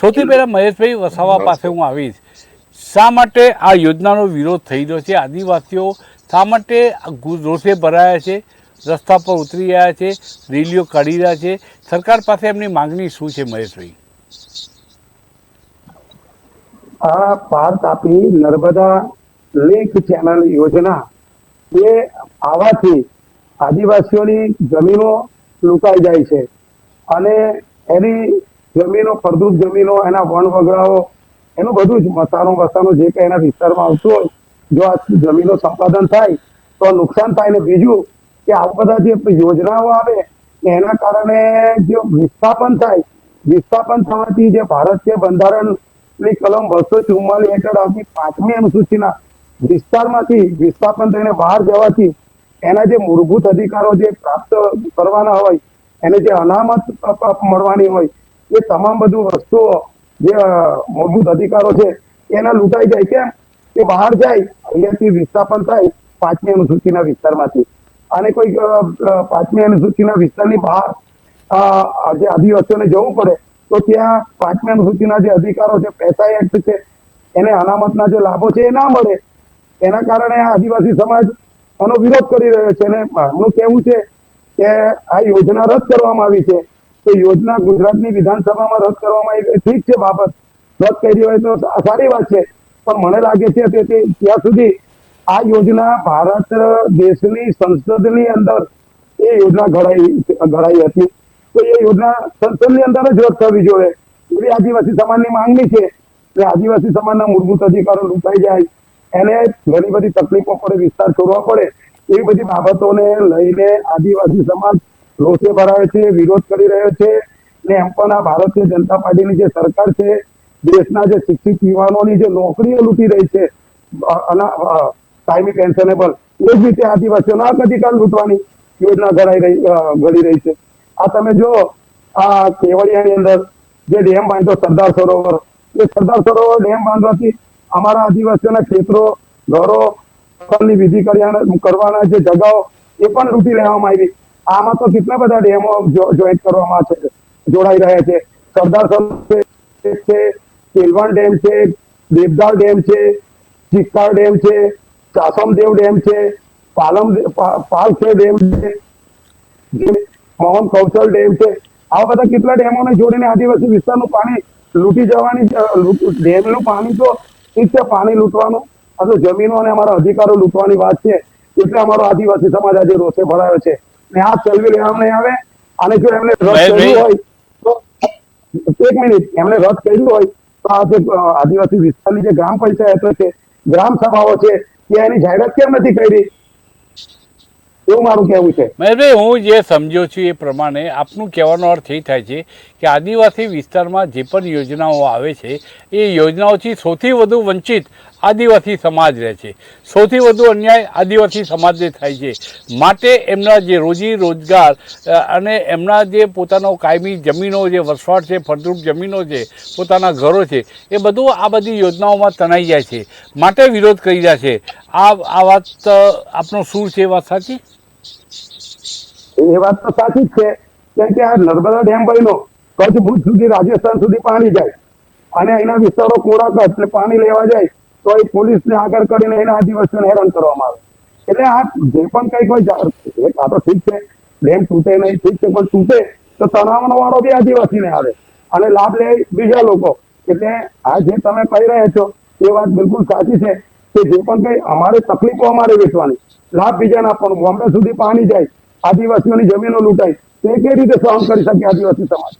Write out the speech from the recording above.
સૌથી પહેલા મહેશભાઈ વસાવા પાસે હું આવીશ. શા માટે આ યોજનાનો વિરોધ થઈ રહ્યો છે? આદિવાસીઓ શા માટે રોષે ભરાયા છે? રસ્તા પર ઉતરી રહ્યા છે? રેલીઓ કાઢી રહ્યા છે? સરકાર પાસે એમની માંગણી શું છે મહેશભાઈ? આ પાર તાપી નર્મદા લેક ચેનલ યોજના. એ આવવાથી આદિવાસીઓની જમીનો લૂંટાઈ જાય છે. અને એની જમીનો, ફળદ્રુપ જમીનો, એના વણ વગડાઓ એનું બધું જ મસાનો વસાનો જે કંઈ એના વિસ્તારમાં આવતું હોય, જો આ જમીનો સંપાદન થાય, તો નુકસાન થાય. ને બીજું કે આ બધા જે યોજનાઓ આવે એના કારણે જે વિસ્થાપન થાય, વિસ્થાપન થવાથી જે ભારતીય બંધારણની કલમ બસો ચુમ્માલીસ હેઠળ આવતી પાંચમી અનુસૂચિના વિસ્તારમાંથી વિસ્થાપન થઈને બહાર જવાથી એના જે મૂળભૂત અધિકારો જે પ્રાપ્ત કરવાના હોય, એને જે અનામત મળવાની હોય એ તમામ બધું વસ્તુઓ જે મૂળભૂત અધિકારો છે, એના લૂંટાઈ જાય કેમ? કે બહાર જાય, અહીંયાથી વિસ્થાપન થાય પાંચમી અનુસૂચિના વિસ્તારમાંથી. અને કોઈ પાંચમી અનુસૂચિના વિસ્તારની બહાર જે આદિવાસીઓને જવું પડે, તો ત્યાં પાંચમી અનુસૂચિના જે અધિકારો છે, પૈસા એક્ટ છે, એને અનામતના જે લાભો છે એ ના મળે. એના કારણે આ આદિવાસી સમાજ આનો વિરોધ કરી રહ્યો છે. અને એમનું કહેવું છે કે આ યોજના રદ કરવામાં આવી છે. તો યોજના ગુજરાતની વિધાનસભામાં રદ કરવામાં આવી ઠીક છે, બાબત. રદ કરી હોય તો સારી વાત છે. પણ મને લાગે છે કે ત્યાં સુધી આ યોજના ભારત, દેશની સંસદની અંદર એ યોજના ઘડાઈ ઘડાઈ હતી. તો એ યોજના સંસદની અંદર જ રદ થવી જોઈએ. એવી આદિવાસી સમાજની માંગણી છે કે આદિવાસી સમાજના મૂળભૂત અધિકારો લૂંટાઈ જાય. એને ઘણી બધી તકલીફો પડે, વિસ્તાર છોડવા પડે. એવી બધી બાબતોને લઈને આદિવાસી સમાજ રોષે ભરાયો છે, વિરોધ કરી રહ્યો છે ને એમ પણ આ ભારતીય જનતા પાર્ટીની જે સરકાર છે, દેશના જે શિક્ષિત યુવાનોની જે નોકરીઓ લૂંટી રહી છે કાયમી પેન્શનેબલ એ જ રીતે આદિવાસીઓના હક લૂંટવાની યોજના ઘડાઈ રહી ઘડી રહી છે. આ તમે જો, આ કેવડિયાની અંદર જે ડેમ બાંધ્યો સરદાર સરોવર, એ સરદાર સરોવર ડેમ બાંધવાથી અમારા આદિવાસીઓના ક્ષેત્રો ઘરો વિધિ કર્યા- કરવાના જે જગાઓ, એ પણ લૂંટી લેવામાં આવી. આમાં તો કેટલા બધા ડેમો જોઈન્ટ કરવામાં છે જોડાઈ રહ્યા છે. સરદાર સરોવર છે, કેલવાન ડેમ છે દેવદાર ડેમ છે ચિક્કાર ડેમ છે ચાસમદેવ ડેમ છે પાલમ પા- ડેમ છે મોહન કૌશલ ડેમ છે. આવા બધા કેટલા ડેમોને જોડીને આદિવાસી વિસ્તારનું પાણી લૂંટી જવાની ડેમનું પાણી તો ઠીક છે પાણી લૂંટવાનું આ જમીનો અને અમારા અધિકારો લૂંટવાની વાત છે. એટલે અમારો આદિવાસી સમાજ આજે રોષે ભરાયો છે. ને આ ચલવી લેવામાં નહીં આવે અને જો એમને રદ કર્યું હોય તો એક મિનિટ એમને રદ કર્યું હોય તો આ જે આદિવાસી વિસ્તારની જે ગ્રામ પંચાયતો છે ગ્રામ સભાઓ છે ત્યાં એની જાહેરાત કેમ નથી કરી? એવું મારું કહેવું છે. મહેશભાઈ હું જે સમજ્યો છું એ પ્રમાણે આપનું કહેવાનો અર્થ એ થાય છે કે આદિવાસી વિસ્તારમાં જે પણ યોજનાઓ આવે છે એ યોજનાઓથી સૌથી વધુ વંચિત આદિવાસી સમાજ રહે છે. સૌથી વધુ અન્યાય આદિવાસી સમાજને થાય છે. માટે એમના જે રોજી રોજગાર અને એમના જે પોતાનો કાયમી જમીનો જે વસવાટ છે, ફળદ્રુપ જમીનો છે, પોતાના ઘરો છે, એ બધું આ બધી યોજનાઓમાં તણાઈ જાય છે. માટે વિરોધ કરી રહ્યા છે. આ આ વાત આપનો શું છે? વાત સાચી? એ વાત તો સાચી જ છે. કેમ કે આ નર્મદા ડેમ બન્યો, કચ્છ ભુજ સુધી રાજસ્થાન સુધી પાણી જાય. અને અહીંના વિસ્તારો કોરા એટલે પાણી લેવા જાય. તો એ પોલીસને આગળ કરીને એના આદિવાસીઓને હેરાન કરવામાં આવે. એટલે આ જે પણ કઈ કોઈ આ તો ઠીક છે. ડેમ તૂટે નહીં, ઠીક છે, પણ તૂટે તો તણાવનો વાળો બી આદિવાસીને આવે. અને લાભ લે બીજા લોકો. એટલે આ જે તમે કહી રહ્યા છો, એ વાત બિલકુલ સાચી છે કે જે પણ કઈ અમારે તકલીફો અમારે વેચવાની લાભ બીજાને આપવાનું બોમ્બે સુધી પાણી જાય, આદિવાસીઓની જમીનો લૂંટાય, તે કઈ રીતે સહન કરી શકે આદિવાસી સમાજ?